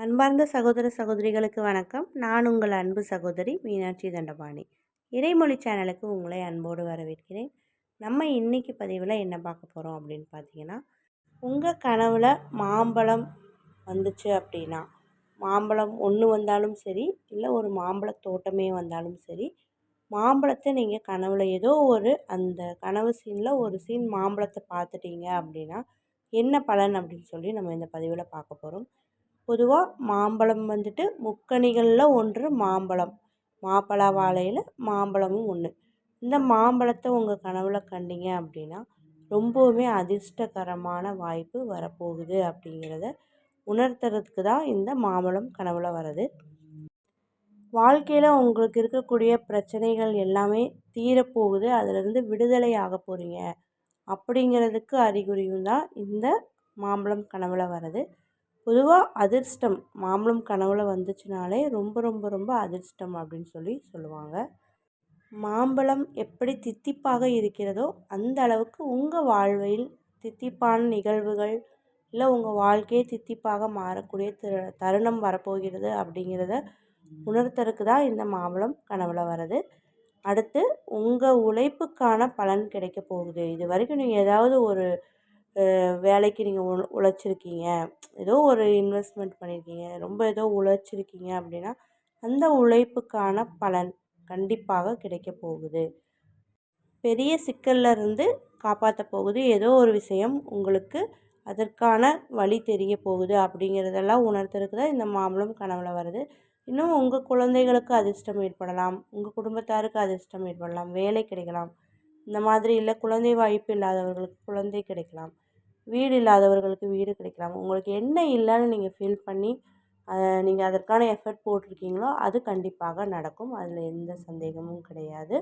அன்பார்ந்த சகோதர சகோதரிகளுக்கு வணக்கம். நான் உங்கள் அன்பு சகோதரி மீனாட்சி தண்டபாணி. இறைமொழி சேனலுக்கு உங்களை அன்போடு வரவேற்கிறேன். நம்ம இன்றைக்கி பதிவில் என்ன பார்க்க போகிறோம் அப்படின்னு பார்த்தீங்கன்னா உங்கள் கனவில் மாம்பழம் வந்துச்சு அப்படின்னா மாம்பழம் ஒன்று வந்தாலும் சரி இல்லை ஒரு மாம்பழ தோட்டமே வந்தாலும் சரி மாம்பழத்தை நீங்கள் கனவில் ஏதோ ஒரு அந்த கனவு சீனில் ஒரு சீன் மாம்பழத்தை பார்த்துட்டீங்க அப்படின்னா என்ன பலன் அப்படின்னு சொல்லி நம்ம இந்த பதிவில் பார்க்க போகிறோம் பொதுவாக மாம்பழம் வந்துட்டு முக்கணிகளில் ஒன்று மாம்பழம். மாப்பழ வாழையில் மாம்பழமும் ஒன்று இந்த மாம்பழத்தை உங்கள் கனவில் கண்டீங்க அப்படின்னா ரொம்பவுமே அதிர்ஷ்டகரமான வாய்ப்பு வரப்போகுது அப்படிங்கிறத உணர்த்துறதுக்கு தான் இந்த மாம்பழம் கனவில் வருது வாழ்க்கையில் உங்களுக்கு இருக்கக்கூடிய பிரச்சனைகள் எல்லாமே தீரப்போகுது. அதிலிருந்து விடுதலை ஆக போகிறீங்க அப்படிங்கிறதுக்கு அறிகுறியும் தான் இந்த மாம்பழம் கனவில் வருது பொதுவாக அதிர்ஷ்டம். மாம்பழம் கனவில் வந்துச்சுனாலே ரொம்ப ரொம்ப ரொம்ப அதிர்ஷ்டம் அப்படின்னு சொல்லி சொல்லுவாங்க. மாம்பழம் எப்படி தித்திப்பாக இருக்கிறதோ அந்த அளவுக்கு உங்கள் வாழ்வில் தித்திப்பான நிகழ்வுகள் இல்லை உங்கள் வாழ்க்கையே தித்திப்பாக மாறக்கூடிய திரு தருணம் வரப்போகிறது அப்படிங்கிறத உணர்த்தறதுக்கு தான் இந்த மாம்பழம் கனவில் வருது அடுத்து உங்கள் உழைப்புக்கான பலன் கிடைக்க போகுது. இது வரைக்கும் நீங்கள் ஏதாவது ஒரு வேலைக்கு நீங்கள் உ உழைச்சிருக்கீங்க. ஏதோ ஒரு இன்வெஸ்ட்மெண்ட் பண்ணியிருக்கீங்க ரொம்ப ஏதோ உழைச்சிருக்கீங்க அப்படின்னா அந்த உழைப்புக்கான பலன் கண்டிப்பாக கிடைக்க போகுது. பெரிய சிக்கல்ல இருந்து காப்பாற்ற போகுது. ஏதோ ஒரு விஷயம் உங்களுக்கு அதற்கான வழி தெரிய போகுது அப்படிங்கிறதெல்லாம் உணர்த்துறதுக்கு தான் இந்த மாம்பழம் கனவில் வருது. இன்னும் உங்கள் குழந்தைகளுக்கு அதிர்ஷ்டம் ஏற்படலாம். உங்கள் குடும்பத்தாருக்கு அதிர்ஷ்டம் ஏற்படலாம். வேலை கிடைக்கலாம். இந்த மாதிரி இல்லை குழந்தை வாய்ப்பு இல்லாதவர்களுக்கு குழந்தை கிடைக்கலாம். வீடு இல்லாதவர்களுக்கு வீடு கிடைக்கலாம். உங்களுக்கு என்ன இல்லைன்னு நீங்கள் ஃபீல் பண்ணி நீங்கள் அதற்கான எஃபர்ட் போட்டிருக்கீங்களோ அது கண்டிப்பாக நடக்கும். அதில் எந்த சந்தேகமும் கிடையாது.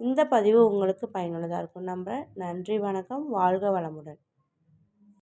இந்த பதிவு உங்களுக்கு பயனுள்ளதாக இருக்கும் நம்புகிறேன் நன்றி வணக்கம். வாழ்க வளமுடன்.